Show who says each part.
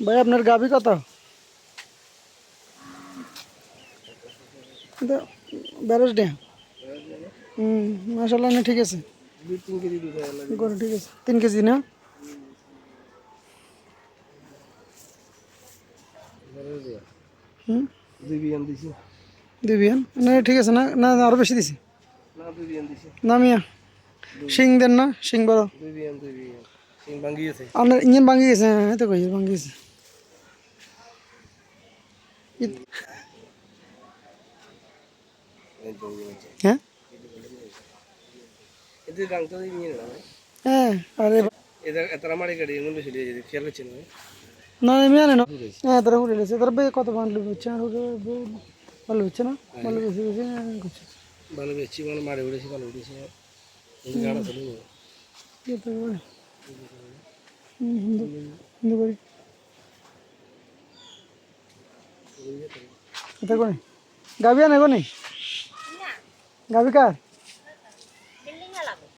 Speaker 1: ভাই আপনার গাবি কত? বেরোস ডে হুম মাসাল্লাহ না ঠিক আছে। গরু ঠিক আছে। তিন কেজি না? হুম?
Speaker 2: দুই বিয়ান।
Speaker 1: না ঠিক আছে না না আরও বেশি দিছি।
Speaker 2: না দুই বিয়ান দিছি
Speaker 1: না মিয়া শিং দেন না শিং বড়
Speaker 2: ভাঙ্গি
Speaker 1: আপনার ইঞ্জিন ভাঙি গেছে হ্যাঁ তো কই ভাঙি গেছে। হ্যাঁ? হ্যাঁ আরে
Speaker 2: এদের এত গাড়ি এমন বেশি দিয়ে যেতে খেয়াল হচ্ছে না।
Speaker 1: না আমি জানি না। হ্যাঁ তারা গেছে তারা কত বানলো আর ভালো হচ্ছে না? ভালো বেশি বেশি করছে।
Speaker 2: ভালো বেশি মারে উঠেছি ভালো উঠেছি গাড়া চলে যাবে
Speaker 1: কি তো বলে হুম, হিন্দু হিন্দু করি। এটা কোনে? গাবি আনে কোনে? গাবি কার?